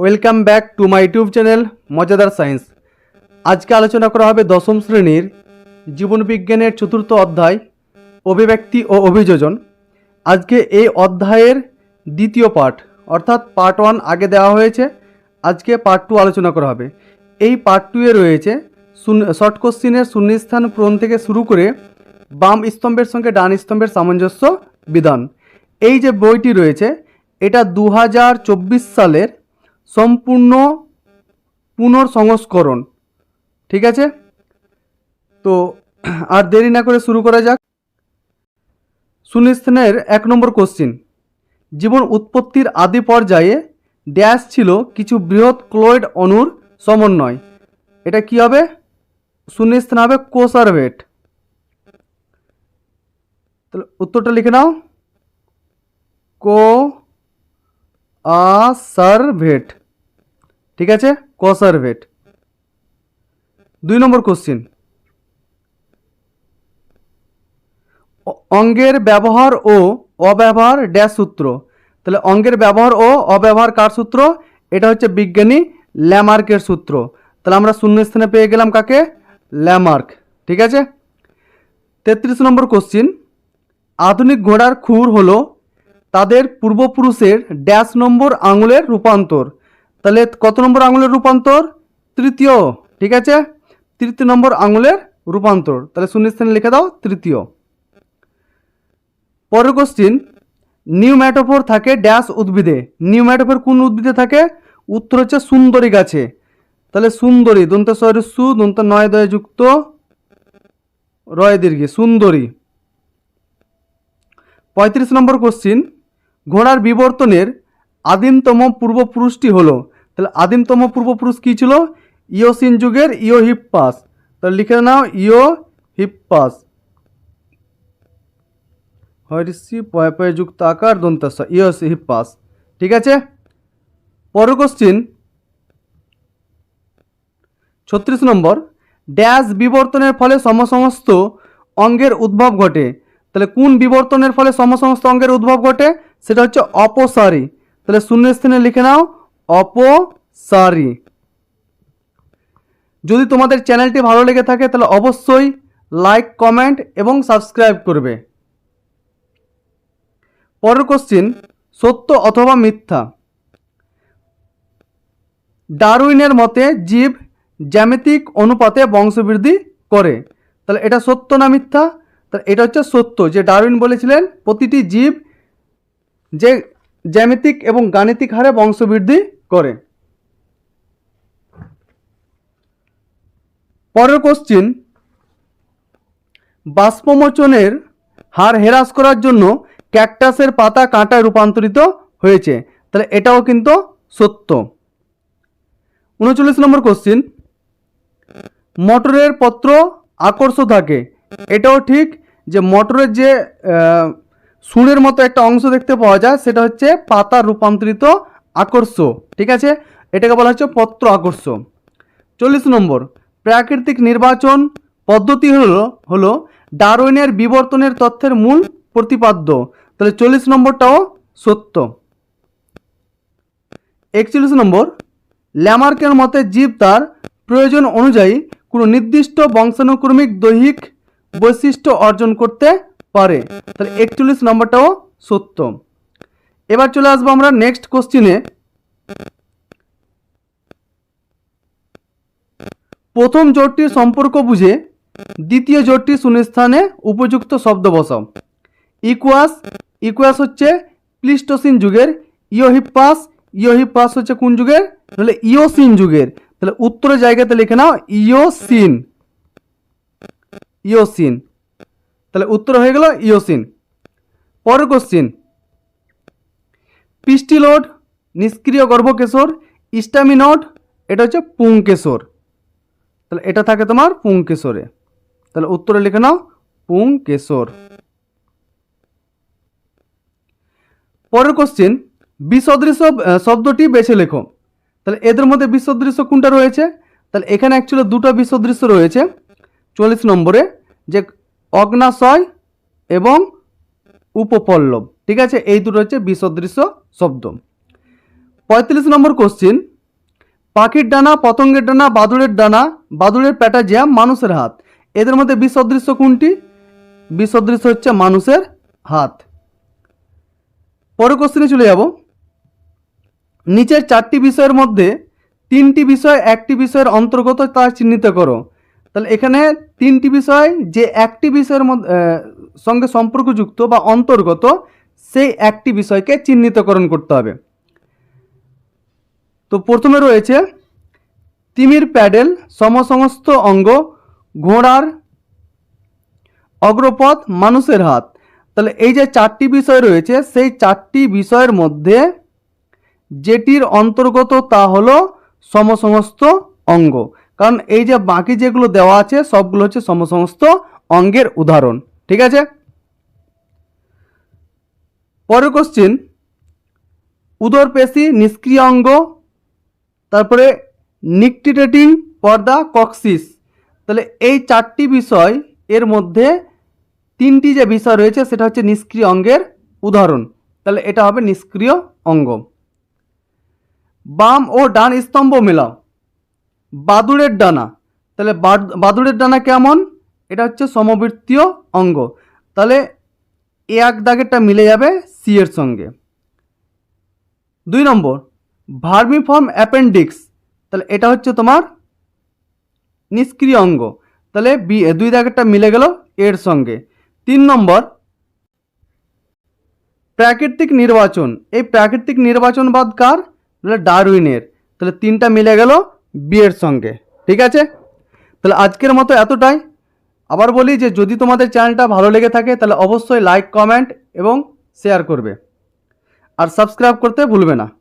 Welcome back to my YouTube channel মজাদার science আজকে আলোচনা করা হবে দশম শ্রেণির জীবনবিজ্ঞানের চতুর্থ অধ্যায়, অভিব্যক্তি ও অভিযোজন। আজকে এই অধ্যায়ের দ্বিতীয় পার্ট অর্থাৎ পার্ট ওয়ান আগে দেওয়া হয়েছে। আজকে পার্ট টু আলোচনা করা হবে। এই পার্ট টুয়ে রয়েছে শর্ট কোশ্চিনের শূন্যস্থান পূরণ থেকে শুরু করে বাম স্তম্ভের সঙ্গে ডান স্তম্ভের সামঞ্জস্য বিধান। এই যে বইটি রয়েছে, এটা দু হাজার চব্বিশ সালের সম্পূর্ণ পুনর্সংস্করণ। ঠিক আছে? তো, আর দেরি না করে শুরু করা যাক। শূন্যস্থানের এক নম্বর কোশ্চিন জীবন উৎপত্তির আদি পর্যায়ে ড্যাশ ছিল কিছু বৃহৎ ক্লোয়েড অণুর সমন্বয়। এটা কি হবে? শূন্যস্থান হবে কোসারভেট। তাহলে উত্তরটা লিখে নাও। কো আসারভেট ঠিক আছে? কসারভেট দুই নম্বর কোশ্চিন অঙ্গের ব্যবহার ও অব্যবহার ড্যাশ সূত্র। তাহলে অঙ্গের ব্যবহার ও অব্যবহার কার সূত্র? এটা হচ্ছে বিজ্ঞানী ল্যামার্কের সূত্র। তাহলে আমরা শূন্যস্থানে পেয়ে গেলাম কাকে? ল্যামার্ক। ঠিক আছে? তেত্রিশ নম্বর কোশ্চিন আধুনিক ঘোড়ার খুর হলো তাদের পূর্বপুরুষের ড্যাশ নম্বর আঙুলের রূপান্তর। তাহলে কত নম্বর আঙুলের রূপান্তর? তৃতীয়, ঠিক আছে? তৃতীয় নম্বর আঙুলের রূপান্তর। তাহলে শূন্যস্থানে লিখে দাও, তৃতীয়। পরের কোশ্চিন নিউম্যাটোফোর থাকে ড্যাশ উদ্ভিদে। নিউম্যাটোফোর কোন উদ্ভিদে থাকে? উত্তর হচ্ছে সুন্দরী গাছে। তাহলে সুন্দরী দন্ত শহরের সু দন্ত নয় দয় যুক্ত রয় দীর্ঘে সুন্দরী। পঁয়ত্রিশ নম্বর কোশ্চিন ঘোড়ার বিবর্তনের আদিমতম পূর্বপুরুষটি হলো তাহলে আদিমতম পূর্বপুরুষ কী ছিল? ইয়োসিন যুগের ইয়ো হিপ্পাস তাহলে লিখে নাও ইয়ো হিপ্পাস হরিষি পয় পয় যুক্ত আকার দন্তস্ব ইওস হিপ্পাস ঠিক আছে? পরের কোশ্চিন ছত্রিশ নম্বর। ড্যাশ বিবর্তনের ফলে সমসমস্ত অঙ্গের উদ্ভব ঘটে। তাহলে কোন বিবর্তনের ফলে সমসমস্ত অঙ্গের উদ্ভব ঘটে? সেটা হচ্ছে অপসারী। তাহলে শূন্য স্থানে লিখে নাও অপসারী। যদি তোমাদের চ্যানেলটি ভালো লেগে থাকে, তাহলে অবশ্যই লাইক, কমেন্ট এবং সাবস্ক্রাইব করবে। পরের কোশ্চিন সত্য অথবা মিথ্যা? ডারউইনের মতে, জীব জ্যামিতিক অনুপাতে বংশবৃদ্ধি করে। তাহলে এটা সত্য না মিথ্যা? তাহলে এটা হচ্ছে সত্য যে ডারউইন বলেছিলেন, প্রতিটি জীব যে জ্যামিতিক এবং গাণিতিক হারে বংশবৃদ্ধি করে। পরের কোশ্চিন বাষ্পমোচনের হার হ্রাস করার জন্য ক্যাকটাসের পাতা কাঁটায় রূপান্তরিত হয়েছে। তাহলে এটাও কিন্তু সত্য। উনচল্লিশ নম্বর কোশ্চিন মটরের পত্র আকর্ষ থাকে। এটাও ঠিক যে মটরের যে সুরের মতো একটা অংশ দেখতে পাওয়া যায়, সেটা হচ্ছে পাতা রূপান্তরিত আকর্ষ, ঠিক আছে? এটাকে বলা হচ্ছে পত্র আকর্ষ। চল্লিশ নম্বর, প্রাকৃতিক নির্বাচন পদ্ধতি হলো হলো ডারউইনের বিবর্তনের তথ্যের মূল প্রতিপাদ্য। তাহলে চল্লিশ নম্বরটাও সত্য। একচল্লিশ নম্বর, ল্যামার্কের মতে জীব তার প্রয়োজন অনুযায়ী কোনো নির্দিষ্ট বংশানুক্রমিক দৈহিক বৈশিষ্ট্য অর্জন করতে পারে। তাহলে একচল্লিশ নম্বরটাও সত্য। এবার চলে আসব আমরা নেক্সট কোশ্চিনে প্রথম জোটটির সম্পর্ক বুঝে দ্বিতীয় জোটটি শূন্যস্থানে উপযুক্ত শব্দ বসাও। ইকুয়াস ইকুয়াস হচ্ছে প্লিস্টোসিন যুগের ইওহিপ্পাস ইওহিপ্পাস হচ্ছে কোন যুগের? তাহলে ইয়োসিন যুগের। তাহলে উত্তরের জায়গাতে লিখে নাও ইয়োসিন ইয়োসিন তাহলে উত্তর হয়ে গেল ইয়োসিন পরের কোশ্চিন পিস্টিলোড নিষ্ক্রিয় গর্ভকেশর ইস্টামিনড এটা হচ্ছে পুংকেশর। তাহলে এটা থাকে তোমার পুংকেশরে। তাহলে উত্তরে লিখে নাও, পুংকেশর। পরের কোশ্চেন বিসদৃশ্য শব্দটি বেছে লেখো। তাহলে এদের মধ্যে বিসদৃশ্য কোনটা রয়েছে? তাহলে এখানে অ্যাকচুয়ালি দুটো বিসদৃশ্য রয়েছে। চল্লিশ নম্বরে, যে অগ্নাশয় এবং উপপল্লব। ঠিক আছে? এই দুটো হচ্ছে বিসদৃশ্য শব্দ। পঁয়ত্রিশ নম্বর কোশ্চিন পাখির ডানা, পতঙ্গের ডানা, বাদুড়ের ডানা, বাদুড়ের প্যাটা জ্যাম মানুষের হাত। এদের মধ্যে বিসদৃশ্য কোনটি? বিসদৃশ্য হচ্ছে মানুষের হাত। পরের কোশ্চেনে চলে যাব। নিচের চারটি বিষয়ের মধ্যে তিনটি বিষয়, একটি বিষয়ের অন্তর্গত তা চিহ্নিত করো। তাহলে এখানে তিনটি বিষয় যে একটি বিষয়ের মধ্যে সঙ্গে সম্পর্কযুক্ত বা অন্তর্গত সেই একটি বিষয়কে চিহ্নিতকরণ করতে হবে। তো প্রথমে রয়েছে তিমির প্যাডেল, সমসমস্ত অঙ্গ, ঘোড়ার অগ্রপথ, মানুষের হাত। তাহলে এই যে চারটি বিষয় রয়েছে, সেই চারটি বিষয়ের মধ্যে যেটির অন্তর্গত তা হলো সমসমস্ত অঙ্গ। কারণ এই যে বাকি যেগুলো দেওয়া আছে, সবগুলো হচ্ছে সমসমস্ত অঙ্গের উদাহরণ। ঠিক আছে? পরের কোশ্চিন উদর পেশি নিষ্ক্রিয় অঙ্গ, তারপরে নিকটিটেটিং পর্দা কক্সিস। তাহলে এই চারটি বিষয় এর মধ্যে তিনটি যে বিষয় রয়েছে, সেটা হচ্ছে নিষ্ক্রিয় অঙ্গের উদাহরণ। তাহলে এটা হবে নিষ্ক্রিয় অঙ্গ। বাম ও ডান স্তম্ভ মেলাও। বাদুড়ের ডানা। তাহলে বাদ- বাদুড়ের ডানা কেমন? এটা হচ্ছে সমবৃত্তীয় অঙ্গ। তাহলে এ এক দাগেরটা মিলে যাবে এর সঙ্গে। দুই নম্বর, ভার্মিফর্ম অ্যাপেন্ডিক্স, তাহলে এটা হচ্ছে তোমার নিষ্ক্রিয় অঙ্গ। তাহলে বি দুই দাগেরটা মিলে গেল এর সঙ্গে। তিন নম্বর, প্রাকৃতিক নির্বাচন। এই প্রাকৃতিক নির্বাচনবাদ কার? তাহলে ডারউইনের। তাহলে তিনটা মিলে গেল বিয়ের সঙ্গে। ঠিক আছে? তাহলে আজকের মতো এতটাই। আবার বলি যে যদি তোমাদের চ্যানেলটা ভালো লেগে থাকে, তাহলে অবশ্যই লাইক কমেন্ট এবং শেয়ার করবে। আর সাবস্ক্রাইব করতে ভুলবে না।